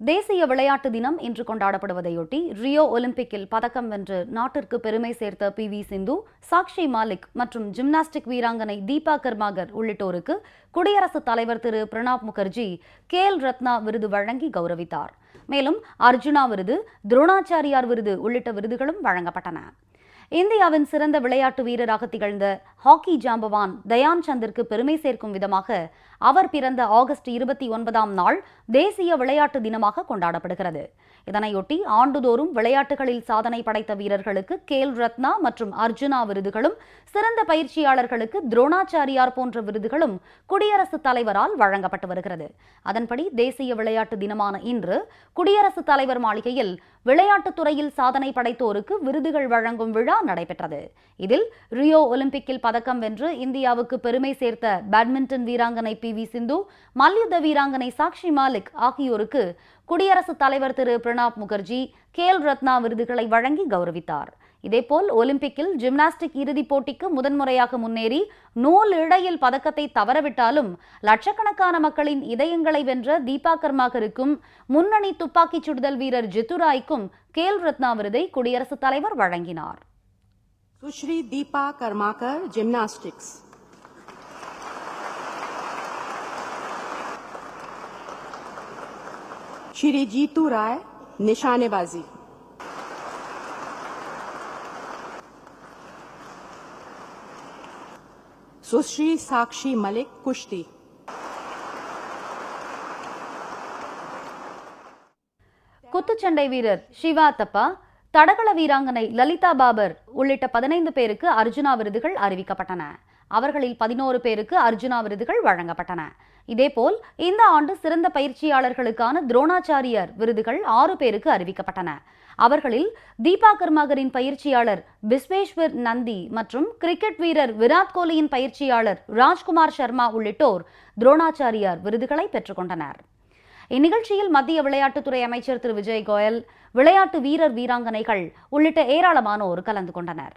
தேசிய விளையாட்டு தினம் இன்று கொண்டாடப்படுவதையொட்டி ரியோ ஒலிம்பிக்கில் பதக்கம் வென்று நாட்டிற்கு பெருமை சேர்த்த பி வி சிந்து சாக்ஷி மாலிக் மற்றும் ஜிம்னாஸ்டிக் வீராங்கனை தீபா கர்மாகர் உள்ளிட்டோருக்கு குடியரசுத் தலைவர் திரு பிரணாப் முகர்ஜி கேல் ரத்னா விருது வழங்கி கௌரவித்தார். மேலும் அர்ஜுனா விருது துரோணாச்சாரியார் விருது உள்ளிட்ட விருதுகளும் வழங்கப்பட்டன. இந்தியாவின் சிறந்த விளையாட்டு வீரராக திகழ்ந்த ஹாக்கி ஜாம்பவான் தயான் சந்திற்கு பெருமை சேர்க்கும் விதமாக அவர் பிறந்த ஆகஸ்ட் இருபத்தி ஒன்பதாம் நாள் தேசிய விளையாட்டு தினமாக கொண்டாடப்படுகிறது. இதனையொட்டி ஆண்டுதோறும் விளையாட்டுகளில் சாதனை படைத்த வீரர்களுக்கு கேல் ரத்னா மற்றும் அர்ஜுனா விருதுகளும் சிறந்த பயிற்சியாளர்களுக்கு துரோணாச்சாரியார் போன்ற விருதுகளும் குடியரசுத் தலைவரால் வழங்கப்பட்டு வருகிறது. அதன்படி தேசிய விளையாட்டு தினமான இன்று குடியரசுத் தலைவர் மாளிகையில் விளையாட்டுத் துறையில் சாதனை படைத்தோருக்கு விருதுகள் வழங்கும் விழா நடைபெற்றது. இதில் ரியோ ஒலிம்பிக்கில் பதக்கம் வென்று இந்தியாவுக்கு பெருமை சேர்த்த பேட்மிண்டன் வீராங்கனை பி. வி. சிந்து மல்யுத்த வீராங்கனை சாக்ஷி மாலிக் ஆகியோருக்கு குடியரசுத் தலைவர் திரு. பிரணாப் முகர்ஜி கேல் ரத்னா விருதுகளை வழங்கி கௌரவித்தார். இதேபோல் ஒலிம்பிக்கில் ஜிம்னாஸ்டிக் இறுதிப் போட்டிக்கு முதன்முறையாக முன்னேறி நூல் இழையில் பதக்கத்தை தவறவிட்டாலும் லட்சக்கணக்கான மக்களின் இதயங்களை வென்ற தீபா கர்மாகருக்கும் முன்னணி துப்பாக்கிச் சுடுதல் வீரர் ஜித்துராய்க்கும் கேல் ரத்னா விருதை குடியரசுத் தலைவர் வழங்கினார். सुश्री दीपा कर्माकर जिम्नास्टिक्स श्री जीतू राय निशानेबाजी सुश्री साक्षी मलिक कुश्ती குத்துச்சண்டை வீரர் சிவா தப்பா தடகள வீராங்கனை லலிதா பாபர் உள்ளிட்ட பதினைந்து பேருக்கு அர்ஜுனா விருதுகள் அறிவிக்கப்பட்டன. அவர்களில் பதினோரு பேருக்கு அர்ஜுனா விருதுகள் வழங்கப்பட்டன. இதேபோல் இந்த ஆண்டு சிறந்த பயிற்சியாளர்களுக்கான துரோணாச்சாரியர் விருதுகள் ஆறு பேருக்கு அறிவிக்கப்பட்டன. அவர்களில் தீபா கர்மாகரின் பயிற்சியாளர் பிஸ்வேஸ்வர் நந்தி மற்றும் கிரிக்கெட் வீரர் விராட் கோலியின் பயிற்சியாளர் ராஜ்குமார் சர்மா உள்ளிட்டோர் துரோணாச்சாரியார் விருதுகளை பெற்றுக்கொண்டனர் இந்நிகழ்ச்சியில் மத்திய விளையாட்டுத்துறை அமைச்சர் திரு விஜய் கோயல் விளையாட்டு வீரர் வீராங்கனைகள் உள்ளிட்ட ஏராளமானோர் கலந்து கொண்டனர்.